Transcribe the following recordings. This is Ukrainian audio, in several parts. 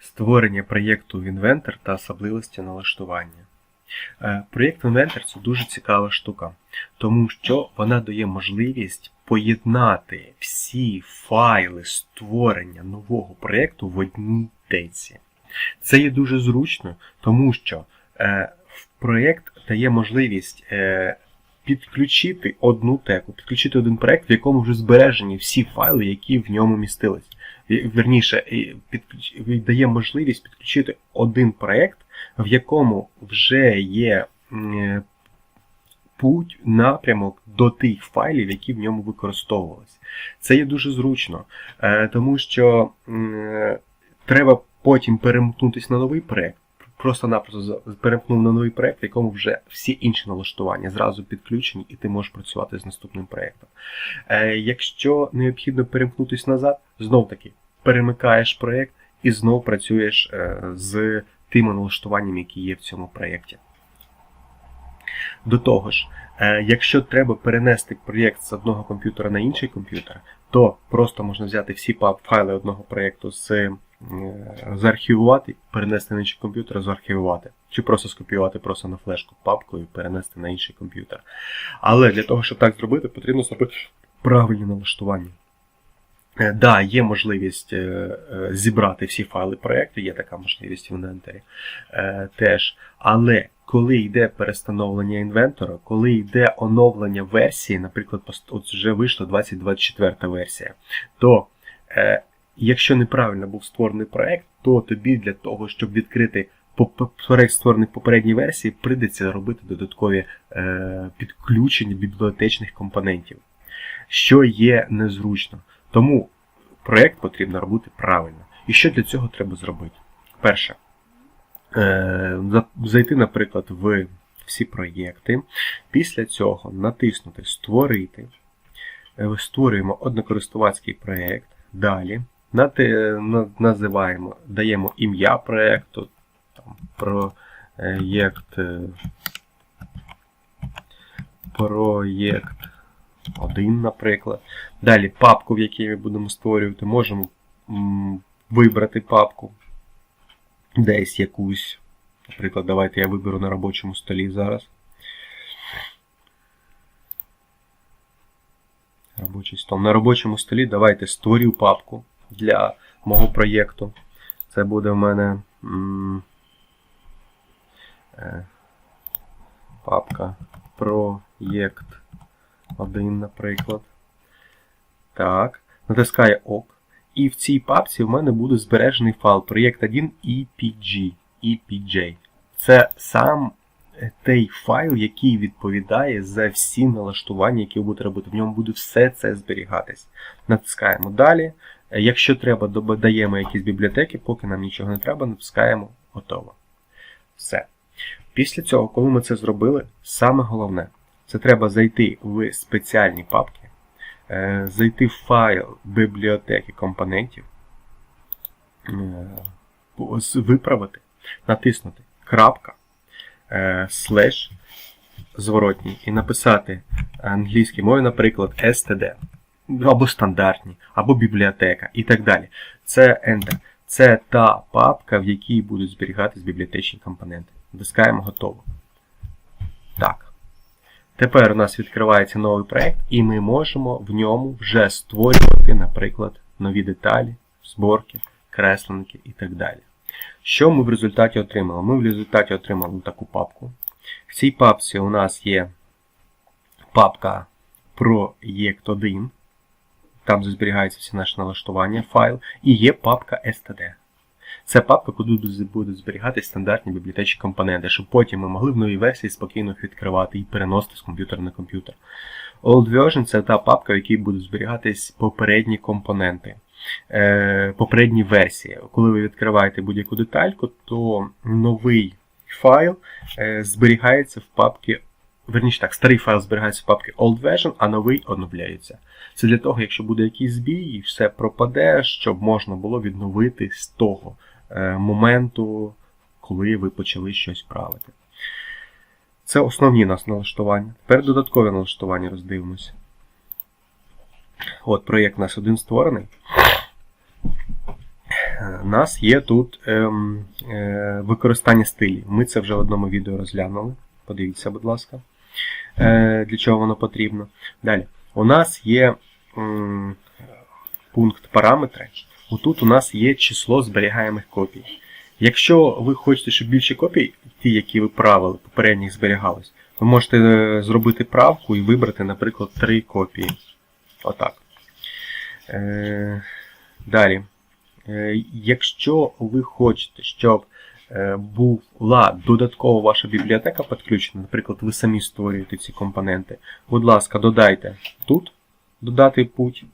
Створення проєкту в Inventor та особливості налаштування. Е, Проєкт Inventor це дуже цікава штука, тому що вона дає можливість поєднати всі файли створення нового проєкту в одній теці. Це є дуже зручно, тому що е, проєкт дає можливість е, підключити одну теку, підключити один проєкт, в якому вже збережені всі файли, які в ньому містились. Верніше, дає можливість підключити один проєкт, в якому вже є путь, напрямок до тих файлів, які в ньому використовувалися. Це є дуже зручно, е, тому що треба потім перемкнутися на новий проєкт. Просто-напросто перемкнув на новий проєкт, в якому вже всі інші налаштування зразу підключені, і ти можеш працювати з наступним проєктом. Е, якщо необхідно перемкнутися назад, знов таки перемикаєш проєкт і знов працюєш е, з тими налаштуваннями, які є в цьому проєкті. До того ж, е, якщо треба перенести проєкт з одного комп'ютера на інший комп'ютер, то просто можна взяти всі файли одного проєкту з заархівувати, перенести на інший комп'ютер, заархівувати. Чи просто скопіювати просто на флешку папку і перенести на інший комп'ютер. Але для того, щоб так зробити, потрібно зробити правильні налаштування. Е, Да, є можливість е, е, зібрати всі файли проєкту, є така можливість в інвентарі е, теж. Але коли йде перестановлення інвентора, коли йде оновлення версії, наприклад, от вже вийшла 2024 версія, то е, якщо неправильно був створений проєкт, то тобі для того, щоб відкрити проєкт створений в попередній версії, прийдеться робити додаткові е, підключення бібліотечних компонентів, що є незручно. Тому проєкт потрібно робити правильно. І що для цього треба зробити? Перше, е, зайти, наприклад, в всі проєкти. Після цього натиснути Створити. Е, Створюємо однокористувацький проєкт. Далі називаємо, даємо ім'я проєкту. Проєкт. е, Проєкт 1, наприклад. Далі папку, в якій ми будемо створювати, можемо вибрати папку десь якусь. Наприклад, давайте я виберу на робочому столі зараз. Робочий стол. На робочому столі давайте створю папку для мого проєкту. Це буде в мене м, е, папка проєкт 1, наприклад. Так. Натискаю ОК. І в цій папці в мене буде збережений файл проєкт 1 EPG. EPJ. Це сам е, той файл, який відповідає за всі налаштування, які ви будете робити. В ньому буде все це зберігатись. Натискаємо далі. Якщо треба, додаємо якісь бібліотеки, поки нам нічого не треба, натискаємо готово. Все. Після цього, коли ми це зробили, саме головне, це треба зайти в спеціальні папки, е, зайти в файл бібліотеки компонентів, е, виправити, натиснути крапка, е, слеш зворотній і написати англійською мовою, наприклад, std, або стандартні, або бібліотека і так далі. Це Enter. Це та папка, в якій будуть зберігатись бібліотечні компоненти. Натискаємо готово. Так. Тепер у нас відкривається новий проєкт, і ми можемо в ньому вже створювати, наприклад, нові деталі, зборки, кресленки і так далі. Що ми в результаті отримали? Ми в результаті отримали таку папку. В цій папці у нас є папка проєкт 1, там зберігаються всі наші налаштування, файл, і є папка std. Це папка, куди будуть зберігати стандартні бібліотечні компоненти, щоб потім ми могли в новій версії спокійно їх відкривати і переносити з комп'ютера на комп'ютер. Old version це та папка, в якій будуть зберігатись попередні компоненти, е, попередні версії. Коли ви відкриваєте будь-яку детальку, то новий файл е, зберігається в папці. Верніше так, старий файл зберігається в папці Old Version, а новий оновляється. Це для того, якщо буде якийсь збій і все пропаде, щоб можна було відновити з того е, моменту, коли ви почали щось правити. Це основні нас налаштування. Тепер додаткові налаштування роздивимося. От проєкт у нас один створений. Е, У нас є тут ем, е, використання стилів. Ми це вже в одному відео розглянули. Подивіться, будь ласка, е, для чого воно потрібно. Далі. У нас є пункт параметри. Отут у нас є число зберігаємих копій. Якщо ви хочете, щоб більше копій, ті, які ви правили, попередніх зберігались, ви можете е, зробити правку і вибрати, наприклад, три копії. Отак. Е, далі. Е, Якщо ви хочете, щоб е, була додатково ваша бібліотека підключена, наприклад, ви самі створюєте ці компоненти, будь ласка, додайте тут додати путь,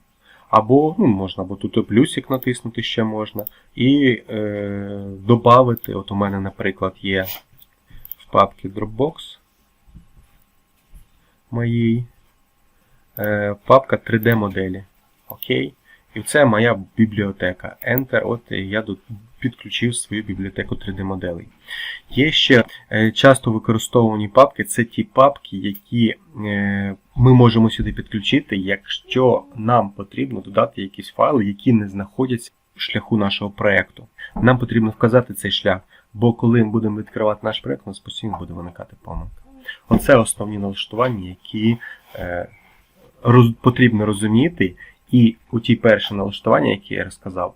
або ну, можна, або тут плюсик натиснути ще можна, і е, додати, от у мене, наприклад, є в папці Dropbox моїй е, папка 3D моделі. Окей. І це моя бібліотека. Enter. От я підключив свою бібліотеку 3D-моделей. Є ще е, часто використовувані папки, це ті папки, які е, ми можемо сюди підключити, якщо нам потрібно додати якісь файли, які не знаходяться в шляху нашого проєкту. Нам потрібно вказати цей шлях, бо коли ми будемо відкривати наш проєкт, у нас постійно буде виникати помилка. Оце основні налаштування, які е, потрібно розуміти. І у ті перші налаштування, які я розказав,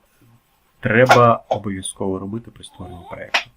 треба обов'язково робити при створенні проєкту.